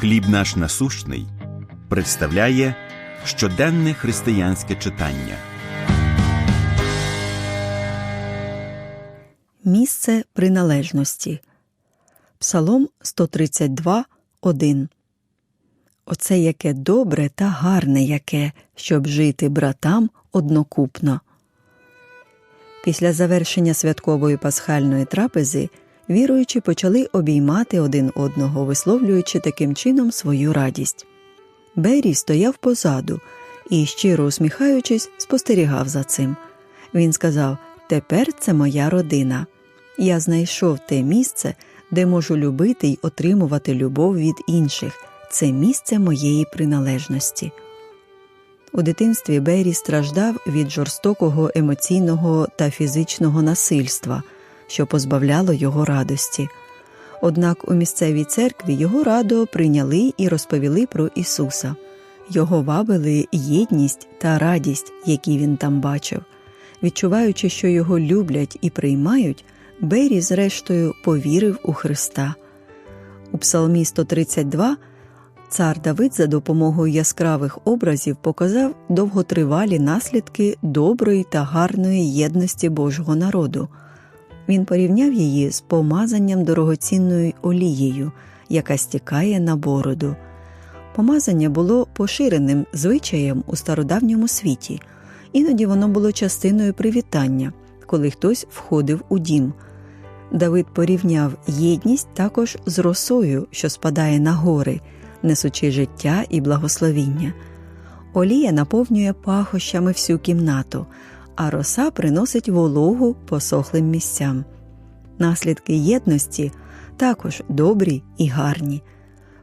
Хліб наш насущний представляє щоденне християнське читання. Місце приналежності. Псалом 132, 1. Оце яке добре та гарне яке, щоб жити братам однокупно. Після завершення святкової пасхальної трапези віруючі почали обіймати один одного, висловлюючи таким чином свою радість. Беррі стояв позаду і, щиро усміхаючись, спостерігав за цим. Він сказав: Тепер це моя родина. Я знайшов те місце, де можу любити й отримувати любов від інших. Це місце моєї приналежності. У дитинстві Беррі страждав від жорстокого емоційного та фізичного насильства, що позбавляло його радості. Однак у місцевій церкві його радо прийняли і розповіли про Ісуса. Його вабили єдність та радість, які він там бачив. Відчуваючи, що його люблять і приймають, Беррі, зрештою, повірив у Христа. У Псалмі 132 цар Давид за допомогою яскравих образів показав довготривалі наслідки доброї та гарної єдності Божого народу. Він порівняв її з помазанням дорогоцінною олією, яка стікає на бороду. Помазання було поширеним звичаєм у стародавньому світі, іноді воно було частиною привітання, коли хтось входив у дім. Давид порівняв єдність також з росою, що спадає на гори, несучи життя і благословіння. Олія наповнює пахощами всю кімнату, а роса приносить вологу посохлим місцям. Наслідки єдності також добрі і гарні.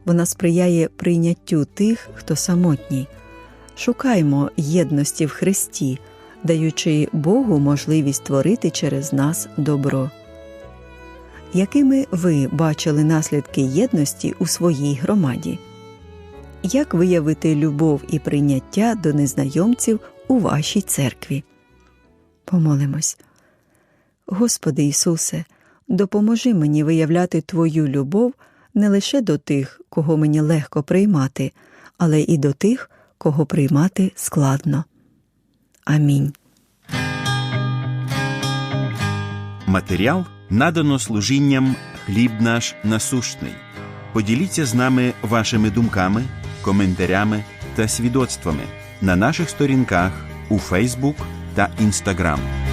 Вона сприяє прийняттю тих, хто самотній. Шукаймо єдності в Христі, даючи Богу можливість творити через нас добро. Якими ви бачили наслідки єдності у своїй громаді? Як виявити любов і прийняття до незнайомців у вашій церкві? Помолимось. Господи Ісусе, допоможи мені виявляти Твою любов не лише до тих, кого мені легко приймати, але і до тих, кого приймати складно. Амінь. Матеріал надано служінням Хліб наш насущний. Поділіться з нами вашими думками, коментарями та свідоцтвами на наших сторінках у Фейсбук та Інстаграм.